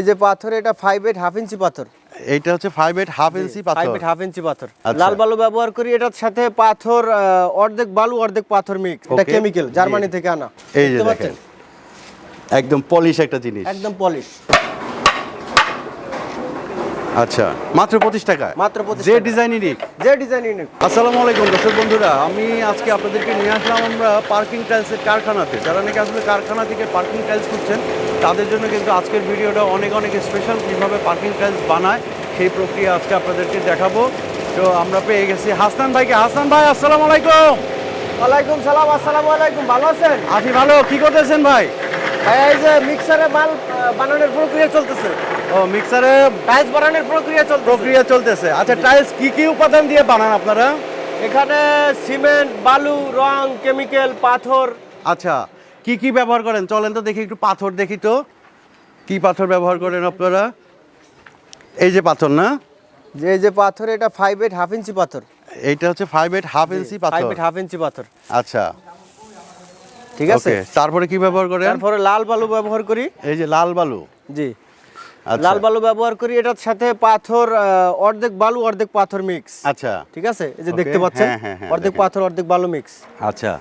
এই যে পাথর এটা ফাইভ এইট হাফ ইঞ্চি পাথর। এইটা হচ্ছে ফাইভ এইট হাফ ইঞ্চি ফাইভ পাথর। এইট হাফ ইঞ্চি পাথর। আচ্ছা। লাল বালু ব্যবহার করি এটার সাথে পাথর অর্ধেক বালু অর্ধেক পাথর মিক্স এটা. কেমিক্যাল জার্মানি থেকে আনা। এই যে দেখেন। একদম পলিশ একটা জিনিস। একদম পলিশ আচ্ছা মাত্র পঁচিশ টাকা মাত্র যে টাকা। ডিজাইনেরই যে ডিজাইন আসসালামু আলাইকুম দর্শক বন্ধুরা আমি আজকে আপনাদেরকে নিয়ে আসলাম আমরা পার্কিং টাইলসের কারখানাতে। যারা নাকি আসলে কারখানা থেকে পার্কিং টাইলস করছেন তাদের জন্য কিন্তু আজকের ভিডিওটা অনেক অনেক স্পেশাল কীভাবে পার্কিং টাইলস বানায় সেই প্রক্রিয়া আজকে আপনাদেরকে দেখাবো। তো আমরা পেয়ে গেছি হাসান ভাইকে। হাসান ভাই আসসালামু আলাইকুম। ওয়ালাইকুম সালাম আসসালামু আলাইকুম ভালো আছেন? আছি ভালো কি করতেছেন ভাই, এই যে মিক্সারে মাল বানানোর প্রক্রিয়া চলতেছে। ও মিক্সারে টাইলস বানানোর প্রক্রিয়া চলতেছে। প্রক্রিয়া চলতেছে। আচ্ছা টাইলস কি কি উপাদান দিয়ে বানান আপনারা? এখানে সিমেন্ট বালু রং কেমিক্যাল পাথর। আচ্ছা কি কি ব্যবহার করেন? চলেন তো দেখি একটু পাথর দেখি তো। কি পাথর ব্যবহার করেন আপনারা? এই যে পাথর না? যে এই যে পাথর এটা ফাইভ এইট হাফ ইঞ্চি পাথর। এইটা হচ্ছে ফাইভ এইট হাফ ইঞ্চি পাথর। হাফ ইঞ্চি পাথর। আচ্ছা। ঠিক আছে? তারপরে কি ব্যবহার করেন? তারপরে লাল বালু ব্যবহার করি। এই যে লাল বালু? জি। আচ্ছা। লাল বালু ব্যবহার করি এটার সাথে পাথর অর্ধেক বালু অর্ধেক পাথর মিক্স আচ্ছা। ঠিক আছে? এই যে দেখতে পাচ্ছেন? হ্যাঁ, হ্যাঁ, হ্যাঁ, অর্ধেক পাথর অর্ধেক বালু মিক্স আচ্ছা।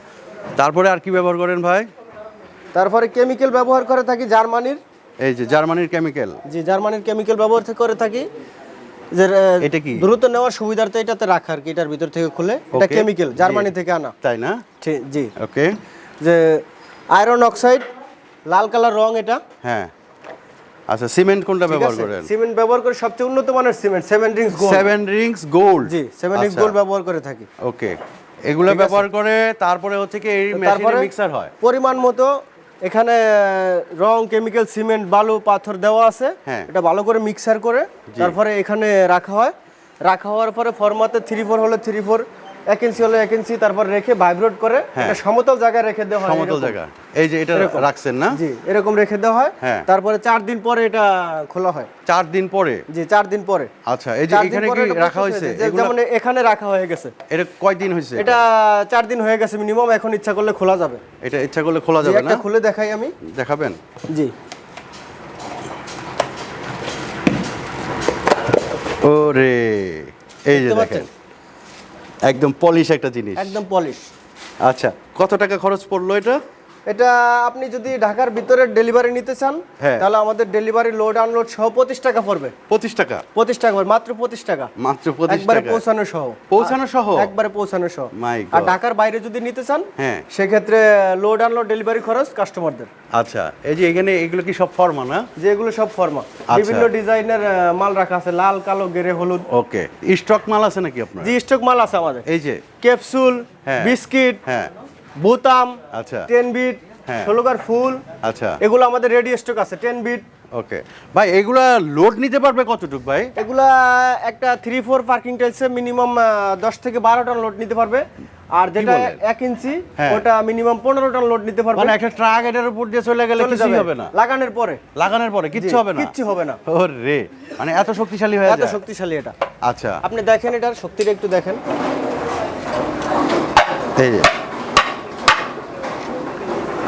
তারপরে আর কি ব্যবহার করেন ভাই? তারপরে কেমিক্যাল ব্যবহার করে থাকি জার্মানির। এই যে জার্মানির কেমিক্যাল জি জার্মানির কেমিক্যাল ব্যবহার করে থাকি। যে এটা কি? দ্রুত নেওয়ার সুবিধার্থে এটাতে রাখা আর কি এটার ভিতর থেকে খুলে। এটা কেমিক্যাল জার্মানি থেকে আনা। তাই না? ঠিক- জি। ওকে যে আয়রন অক্সাইড লাল কালার রং এটা। হ্যাঁ। আচ্ছা সিমেন্ট কোনটা ব্যবহার? করেন? সিমেন্ট ব্যবহার করে সবচেয়ে উন্নত মানের cement seven rings gold seven rings gold G seven Rings gold ব্যবহার করে থাকি। ওকে এগুলো ব্যবহার করে তারপরে হচ্ছে কি এই মেশিনে মিক্সার হয়? পরিমাণ মতো এখানে রং কেমিক্যাল সিমেন্ট বালু পাথর দেওয়া আছে। হ্যাঁ। এটা ভালো করে মিক্সার করে তারপরে এখানে রাখা হয়। রাখা হওয়ার পরে ফরমাতে থ্রি ফোর হলে থ্রি ফোর এক ইঞ্চি হলে এক ইঞ্চি তারপর রেখে ভাইব্রেট করে হ্যাঁ। এটা সমতল জায়গায় রেখে দেওয়া হয় সমতল জায়গা। এই যে এটা রাখছেন না? জি এরকম রেখে দেওয়া হয়। হ্যাঁ। তারপরে চার দিন পরে এটা খোলা হয়। চার দিন পরে? জি চার দিন পরে। আচ্ছা এই যে এখানে কি রাখা হয়েছে? যেমন এখানে রাখা হয়ে গেছে। এটা কয়দিন হয়েছে এটা চার দিন হয়ে গেছে মিনিমাম এখন ইচ্ছা করলে খোলা যাবে। এটা ইচ্ছা করলে খোলা যাবে না? খুলে দেখাই আমি। দেখাবেন? জি। ওরে এই যে দেখেন? একদম পলিশ একটা জিনিস। একদম পলিশ আচ্ছা কত টাকা খরচ পড়ল এটা? এটা আপনি যদি ঢাকার ভিতরে ডেলিভারি নিতে চান হ্যাঁ। তাহলে আমাদের ডেলিভারি লোড আনলোড সহ পঁচিশ টাকা পড়বে। পঁচিশ টাকা? পঁচিশ টাকা মাত্র পঁচিশ টাকা। মাত্র একবারে পৌঁছানো সহ। পৌঁছানো সহ? একবারে পৌঁছানো সহ। আর ঢাকার বাইরে যদি নিতে চান হ্যাঁ। সেক্ষেত্রে লোড আনলোড ডেলিভারি খরচ কাস্টমারদের আচ্ছা এই যে এখানে এগুলো কি সব ফর্মা না? যে এগুলো সব ফর্মা আচ্ছা। বিভিন্ন ডিজাইনের মাল রাখা আছে লাল কালো গেরে হলুদ। ওকে স্টক মাল আছে নাকি আপনার? জি স্টক মাল আছে আমাদের। এই যে। ক্যাপসুল হ্যাঁ। বিস্কিট হ্যাঁ। বোতাম আচ্ছা। টেন বিট হ্যাঁ। ষোলোকার ফুল। আচ্ছা। এগুলো আমাদের রেডি স্টক আছে টেন বিট ওকে ভাই এগুলা লোড নিতে পারবে কতটুক ভাই? এগুলা একটা থ্রি ফোর পার্কিং টাইলসে মিনিমাম দশ থেকে বারো টন লোড নিতে পারবে। আর যেটা এক ইঞ্চি হ্যাঁ। ওটা মিনিমাম পনেরো টন লোড নিতে পারবে। মানে একটা ট্রাক এটার উপর দিয়ে চলে গেলে যাবে। হবে না। লাগানোর পরে। লাগানোর পরে কিচ্ছু হবে না। কিচ্ছু হবে না। ওর রে মানে এত শক্তিশালী হয়ে এত শক্তিশালী এটা। আচ্ছা। আপনি দেখেন এটার শক্তিটা একটু দেখেন। এই যে।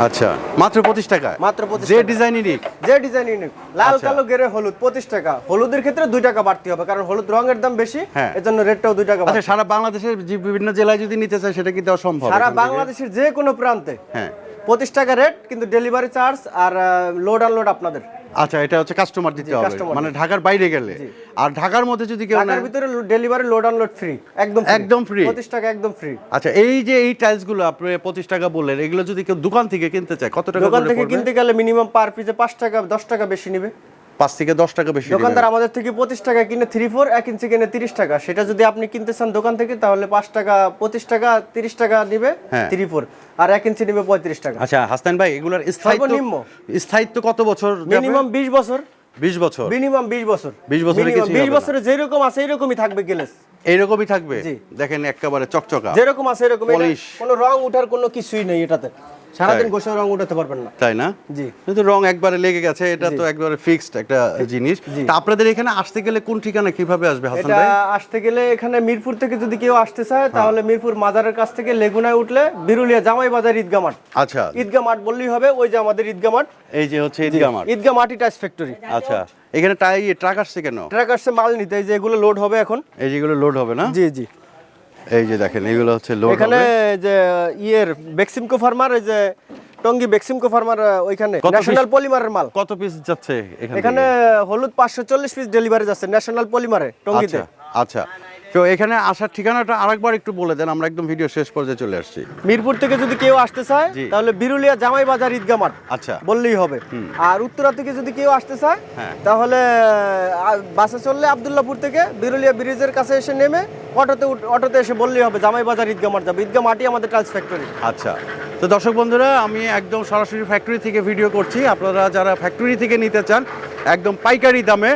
আচ্ছা মাত্র পঁচিশ টাকা? মাত্র 25 যে ডিজাইন ডিজাইনই যে ডিজাইন নিক লাল আচ্ছা। কালো গেরে হলুদ পঁচিশ টাকা। হলুদের ক্ষেত্রে দুই টাকা বাড়তি হবে কারণ হলুদ রঙের দাম বেশি এজন্য রেটটাও দুই টাকা আচ্ছা সারা বাংলাদেশের যে বিভিন্ন জেলায় যদি নিতে চায় সেটা কি দেওয়া সম্ভব সারা বাংলাদেশের যে কোনো প্রান্তে। হ্যাঁ। পঁচিশ টাকা রেট কিন্তু ডেলিভারি চার্জ আর লোড আনলোড আপনাদের। আচ্ছা এটা হচ্ছে কাস্টমার দিতে হবে। মানে ঢাকার বাইরে গেলে। আর ঢাকার মধ্যে যদি কেউ ঢাকার ভিতরে ডেলিভারি লোড আনলোড ফ্রি একদম একদম ফ্রি 25 টাকা একদম ফ্রি আচ্ছা এই যে এই টাইলসগুলো আপনি পঁচিশ টাকা বললেন এগুলো যদি কেউ দোকান থেকে কিনতে চায় কত টাকা দোকান থেকে কিনতে গেলে মিনিমাম পার পিসে 5 টাকা দশ টাকা বেশি নিবে। পাঁচ থেকে দশ টাকা বেশি। দোকানদার আমাদের থেকে পঁচিশ টাকা কিনে থ্রি ফোর এক ইঞ্চি কিনে তিরিশ টাকা। সেটা যদি আপনি কিনতে চান দোকান থেকে তাহলে পাঁচ টাকা পঁচিশ টাকা তিরিশ টাকা নিবে হ্যাঁ। থ্রি ফোর আর এক ইঞ্চি নিবে পঁয়ত্রিশ টাকা। আচ্ছা হাসনান ভাই এগুলোর স্থায়িত্ব সর্বনিম্ন। স্থায়িত্ব কত বছর মিনিমাম বিশ বছর। বিশ বছর। মিনিমাম বিশ বছর। 20 বছরে বিশ বছরে যেরকম আছে এরকমই থাকবে গেলেস এইরকমই থাকবে? দেখেন একেবারে চকচকা। যেরকম আছে এরকম। কোনো রং উঠার কোনো কিছুই নেই এটাতে। সারাদিন গোসের রং উঠাতে পারবেন না। তাই না? জি। কিন্তু রং একবারে লেগে গেছে এটা তো একবারে ফিক্সড একটা জিনিস। তা আপনাদের এখানে আসতে গেলে কোন ঠিকানা কীভাবে আসবে হাসান ভাই? আসতে গেলে এখানে মিরপুর থেকে যদি কেউ আসতে চায় তাহলে মিরপুর মাজারের কাছ থেকে লেগুনায় উঠলে বিরুলিয়া জামাই বাজার ঈদগা মাঠ। আচ্ছা। ঈদগা মাঠ বললেই হবে ওই যে আমাদের ঈদগা মাঠ। এই যে হচ্ছে ঈদগাহ মাঠ। ঈদগা মাটি টাইস ফ্যাক্টরি আচ্ছা। এখানে টাই ট্রাক আসছে কেন? ট্রাক আসছে মাল নিতে এই যে এগুলো লোড হবে এখন। এই যেগুলো লোড হবে না? জি জি। এই যে দেখেন এগুলো হচ্ছে লোড এখানে যে ইয়ের বেক্সিমকো ফার্মার এই যে টঙ্গি বেক্সিমকো ফার্মার ওইখানে? ন্যাশনাল পলিমারের মাল। কত পিস যাচ্ছে এখানে এখানে হলুদ পাঁচশো চল্লিশ পিস ডেলিভারি যাচ্ছে ন্যাশনাল পলিমারে টঙ্গিতে। আচ্ছা আচ্ছা। তো এখানে আসার ঠিকানাটা আরেকবার একটু বলে দেন আমরা একদম ভিডিও শেষ পর্যায়ে চলে আসছি। মিরপুর থেকে যদি কেউ আসতে চায় তাহলে বিরুলিয়া জামাই বাজার ঈদগা মাঠ। আচ্ছা। বললেই হবে। আর উত্তরা থেকে যদি কেউ আসতে চায় হ্যাঁ। তাহলে বাসে চললে আবদুল্লাপুর থেকে বিরুলিয়া ব্রিজের কাছে এসে নেমে অটোতে অটোতে এসে বললেই হবে জামাই বাজার ঈদগা মাঠ যাবে। ঈদগা মাঠই আমাদের টাইলস ফ্যাক্টরি আচ্ছা। তো দর্শক বন্ধুরা আমি একদম সরাসরি ফ্যাক্টরি থেকে ভিডিও করছি। আপনারা যারা ফ্যাক্টরি থেকে নিতে চান একদম পাইকারি দামে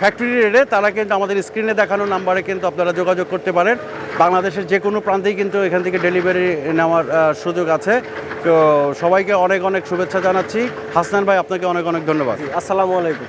ফ্যাক্টরি রেটে তারা কিন্তু আমাদের স্ক্রিনে দেখানো নাম্বারে কিন্তু আপনারা যোগাযোগ করতে পারেন। বাংলাদেশের যে কোনো প্রান্তেই কিন্তু এখান থেকে ডেলিভারি নেওয়ার সুযোগ আছে। তো সবাইকে অনেক অনেক শুভেচ্ছা জানাচ্ছি। হাসনান ভাই, আপনাকে অনেক অনেক ধন্যবাদ। আসসালামু আলাইকুম।